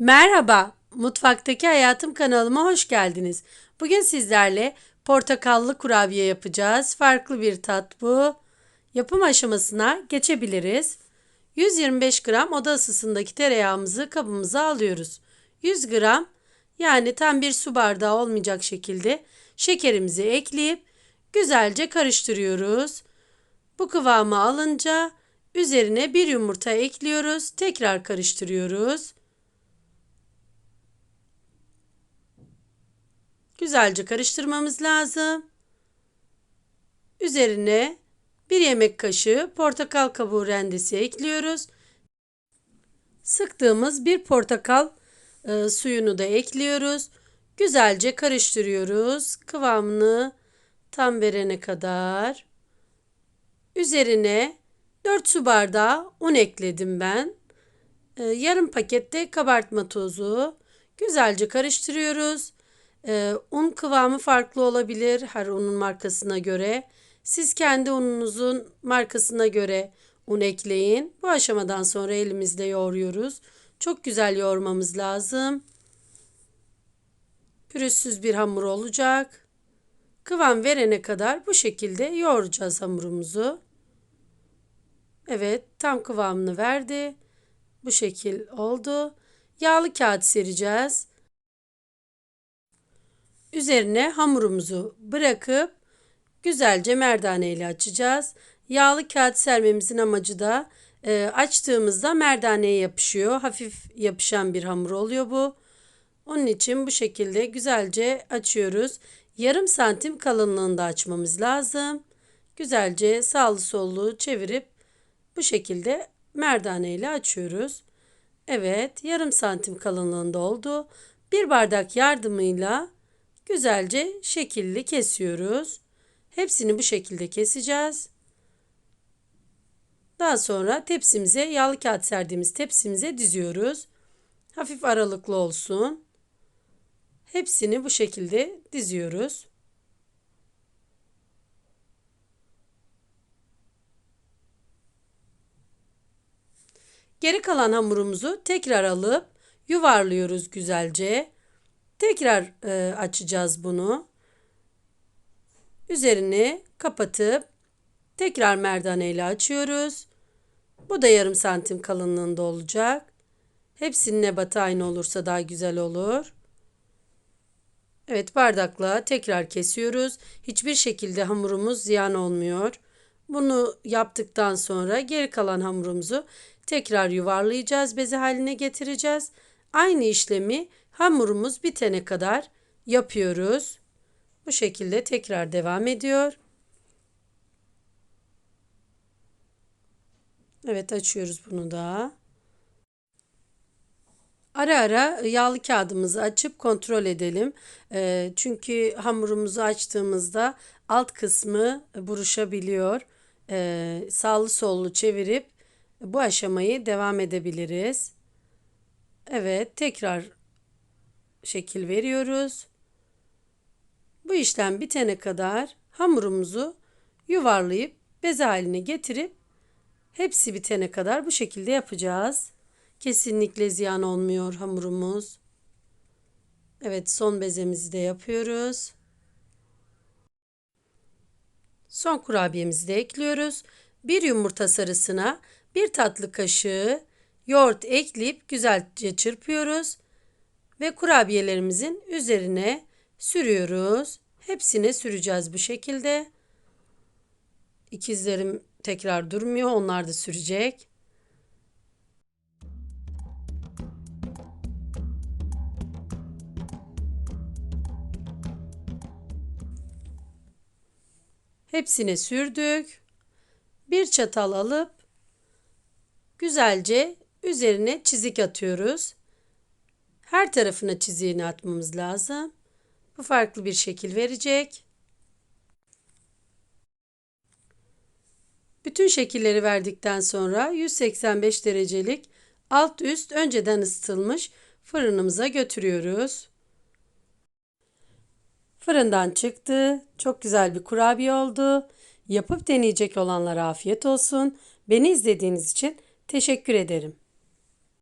Merhaba, Mutfaktaki Hayatım kanalıma hoş geldiniz. Bugün sizlerle portakallı kurabiye yapacağız. Farklı bir tat bu. Yapım aşamasına geçebiliriz. 125 gram oda ısısındaki tereyağımızı kabımıza alıyoruz. 100 gram yani tam bir su bardağı olmayacak şekilde şekerimizi ekleyip güzelce karıştırıyoruz. Bu kıvamı alınca üzerine bir yumurta ekliyoruz. Tekrar karıştırıyoruz. Güzelce karıştırmamız lazım. Üzerine bir yemek kaşığı portakal kabuğu rendesi ekliyoruz. Sıktığımız bir portakal e, suyunu da ekliyoruz. Güzelce karıştırıyoruz. Kıvamını tam verene kadar. Üzerine 4 su bardağı un ekledim ben. E, yarım pakette kabartma tozu. Güzelce karıştırıyoruz. Ee, un kıvamı farklı olabilir her unun markasına göre. Siz kendi ununuzun markasına göre un ekleyin. Bu aşamadan sonra elimizle yoğuruyoruz. Çok güzel yoğurmamız lazım. Pürüzsüz bir hamur olacak. Kıvam verene kadar bu şekilde yoğuracağız hamurumuzu. Evet, tam kıvamını verdi. Bu şekil oldu. Yağlı kağıt sereceğiz. Üzerine hamurumuzu bırakıp güzelce merdane ile açacağız. Yağlı kağıt sermemizin amacı da e, açtığımızda merdaneye yapışıyor. Hafif yapışan bir hamur oluyor bu. Onun için bu şekilde güzelce açıyoruz. Yarım santim kalınlığında açmamız lazım. Güzelce sağlı sollu çevirip bu şekilde merdane ile açıyoruz. Evet yarım santim kalınlığında oldu. Bir bardak yardımıyla güzelce şekilli kesiyoruz. Hepsini bu şekilde keseceğiz. Daha sonra tepsimize yağlı kağıt serdiğimiz tepsimize diziyoruz. Hafif aralıklı olsun. Hepsini bu şekilde diziyoruz. Geri kalan hamurumuzu tekrar alıp yuvarlıyoruz güzelce. Tekrar e, açacağız bunu. Üzerini kapatıp tekrar merdane ile açıyoruz. Bu da yarım santim kalınlığında olacak. Hepsinin ebatı aynı olursa daha güzel olur. Evet bardakla tekrar kesiyoruz. Hiçbir şekilde hamurumuz ziyan olmuyor. Bunu yaptıktan sonra geri kalan hamurumuzu tekrar yuvarlayacağız. Beze haline getireceğiz. Aynı işlemi hamurumuz bitene kadar yapıyoruz. Bu şekilde tekrar devam ediyor. Evet açıyoruz bunu da. Ara ara yağlı kağıdımızı açıp kontrol edelim. E, çünkü hamurumuzu açtığımızda alt kısmı buruşabiliyor. E, sağlı sollu çevirip bu aşamayı devam edebiliriz. Evet tekrar şekil veriyoruz. Bu işlem bitene kadar hamurumuzu yuvarlayıp beze haline getirip hepsi bitene kadar bu şekilde yapacağız. Kesinlikle ziyan olmuyor hamurumuz. Evet son bezemizi de yapıyoruz. Son kurabiyemizi de ekliyoruz. Bir yumurta sarısına bir tatlı kaşığı yoğurt ekleyip güzelce çırpıyoruz ve kurabiyelerimizin üzerine sürüyoruz. Hepsine süreceğiz bu şekilde. İkizlerim tekrar durmuyor. Onlar da sürecek. Hepsine sürdük. Bir çatal alıp güzelce üzerine çizik atıyoruz. Her tarafına çiziğini atmamız lazım. Bu farklı bir şekil verecek. Bütün şekilleri verdikten sonra 185 derecelik alt üst önceden ısıtılmış fırınımıza götürüyoruz. Fırından çıktı. Çok güzel bir kurabiye oldu. Yapıp deneyecek olanlara afiyet olsun. Beni izlediğiniz için teşekkür ederim.